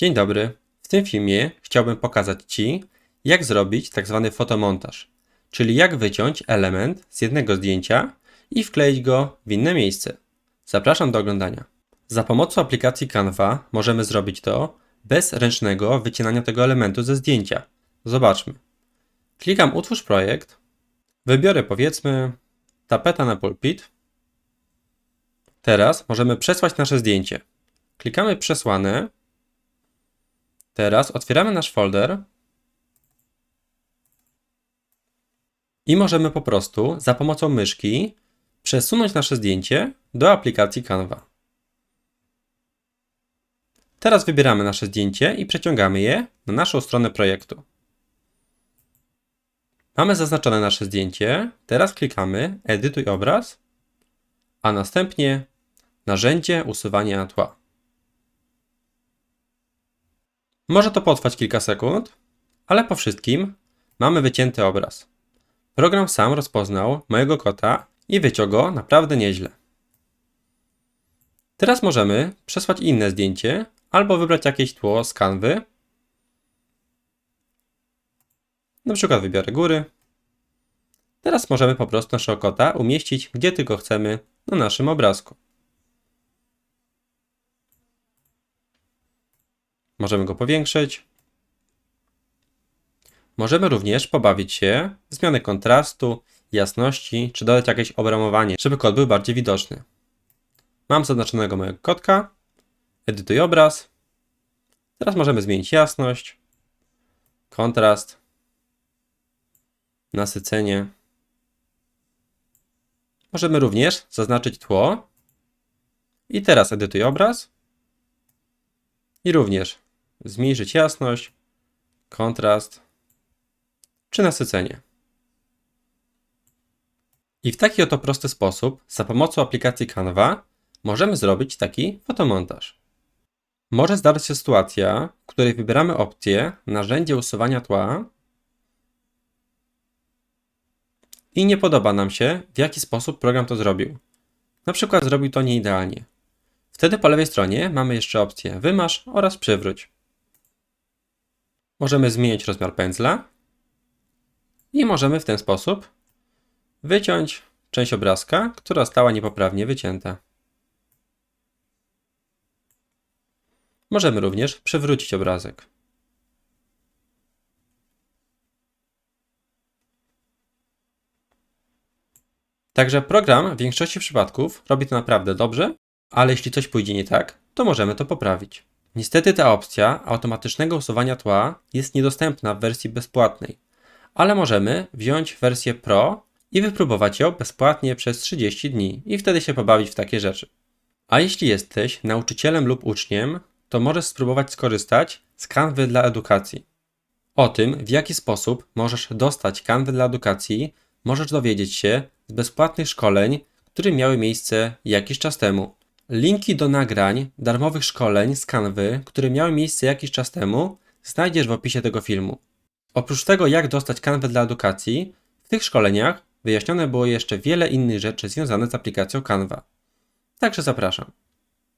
Dzień dobry. W tym filmie chciałbym pokazać Ci, jak zrobić tak zwany fotomontaż, czyli jak wyciąć element z jednego zdjęcia i wkleić go w inne miejsce. Zapraszam do oglądania. Za pomocą aplikacji Canva możemy zrobić to bez ręcznego wycinania tego elementu ze zdjęcia. Zobaczmy. Klikam Utwórz projekt. Wybiorę powiedzmy tapeta na pulpit. Teraz możemy przesłać nasze zdjęcie. Klikamy przesłane. Teraz otwieramy nasz folder i możemy po prostu za pomocą myszki przesunąć nasze zdjęcie do aplikacji Canva. Teraz wybieramy nasze zdjęcie i przeciągamy je na naszą stronę projektu. Mamy zaznaczone nasze zdjęcie, teraz klikamy Edytuj obraz, a następnie Narzędzie usuwania tła. Może to potrwać kilka sekund, ale po wszystkim mamy wycięty obraz. Program sam rozpoznał mojego kota i wyciął go naprawdę nieźle. Teraz możemy przesłać inne zdjęcie albo wybrać jakieś tło z kanwy. Na przykład wybiorę góry. Teraz możemy po prostu naszego kota umieścić gdzie tylko chcemy na naszym obrazku. Możemy go powiększyć. Możemy również pobawić się w zmianę kontrastu, jasności, czy dodać jakieś obramowanie, żeby kod był bardziej widoczny. Mam zaznaczonego mojego kotka. Edytuj obraz. Teraz możemy zmienić jasność, kontrast, nasycenie. Możemy również zaznaczyć tło. I teraz edytuj obraz. I również zmniejszyć jasność, kontrast czy nasycenie. I w taki oto prosty sposób, za pomocą aplikacji Canva, możemy zrobić taki fotomontaż. Może zdarzyć się sytuacja, w której wybieramy opcję narzędzie usuwania tła i nie podoba nam się, w jaki sposób program to zrobił. Na przykład zrobił to nieidealnie. Wtedy po lewej stronie mamy jeszcze opcję wymasz oraz przywróć. Możemy zmienić rozmiar pędzla i możemy w ten sposób wyciąć część obrazka, która została niepoprawnie wycięta. Możemy również przywrócić obrazek. Także program w większości przypadków robi to naprawdę dobrze, ale jeśli coś pójdzie nie tak, to możemy to poprawić. Niestety ta opcja automatycznego usuwania tła jest niedostępna w wersji bezpłatnej, ale możemy wziąć wersję Pro i wypróbować ją bezpłatnie przez 30 dni i wtedy się pobawić w takie rzeczy. A jeśli jesteś nauczycielem lub uczniem, to możesz spróbować skorzystać z kanwy dla edukacji. O tym, w jaki sposób możesz dostać kanwy dla edukacji, możesz dowiedzieć się z bezpłatnych szkoleń, które miały miejsce jakiś czas temu. Linki do nagrań darmowych szkoleń z Canvy, które miały miejsce jakiś czas temu, znajdziesz w opisie tego filmu. Oprócz tego, jak dostać Canvę dla edukacji, w tych szkoleniach wyjaśnione było jeszcze wiele innych rzeczy związanych z aplikacją Canva. Także zapraszam.